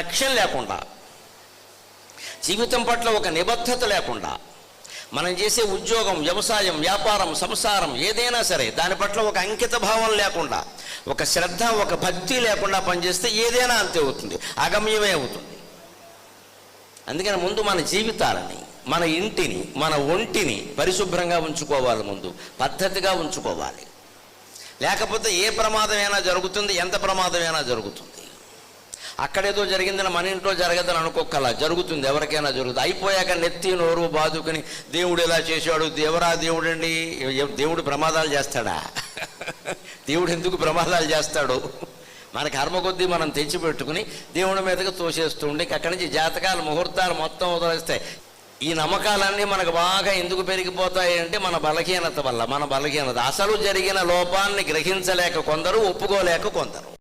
లక్ష్యం లేకుండా జీవితం పట్ల ఒక నిబద్ధత లేకుండా మనం చేసే ఉద్యోగం వ్యవసాయం వ్యాపారం సంసారం ఏదైనా సరే దాని పట్ల ఒక అంకిత భావం లేకుండా ఒక శ్రద్ధ ఒక భక్తి లేకుండా పనిచేస్తే ఏదైనా అంతే అవుతుంది అగమ్యమే అవుతుంది. అందుకని ముందు మన జీవితాలని మన ఇంటిని మన ఒంటిని పరిశుభ్రంగా ఉంచుకోవాలి ముందు పద్ధతిగా ఉంచుకోవాలి. లేకపోతే ఏ ప్రమాదమైనా జరుగుతుంది ఎంత ప్రమాదమైనా జరుగుతుంది. అక్కడేదో జరిగిందని మన ఇంట్లో జరగదని అనుకోకలా జరుగుతుంది ఎవరికైనా జరుగుతుంది. అయిపోయాక నెత్తి నోరు బాదుకుని దేవుడు ఎలా చేశాడు దేవరా దేవుడండి దేవుడు ప్రమాదాలు చేస్తాడా? దేవుడు ఎందుకు ప్రమాదాలు చేస్తాడు? మన కర్మ కొద్దీ మనం తెచ్చిపెట్టుకుని దేవుడి మీదకి తోసేస్తూ ఉండి అక్కడి నుంచి జాతకాలు ముహూర్తాలు మొత్తం వదిలేస్తాయి ఈ నమ్మకాలన్నీ మనకు బాగా ఎందుకు పెరిగిపోతాయి అంటే మన బలహీనత వల్ల మన బలహీనత. అసలు జరిగిన లోపాన్ని గ్రహించలేక కొందరు ఒప్పుకోలేక కొందరు.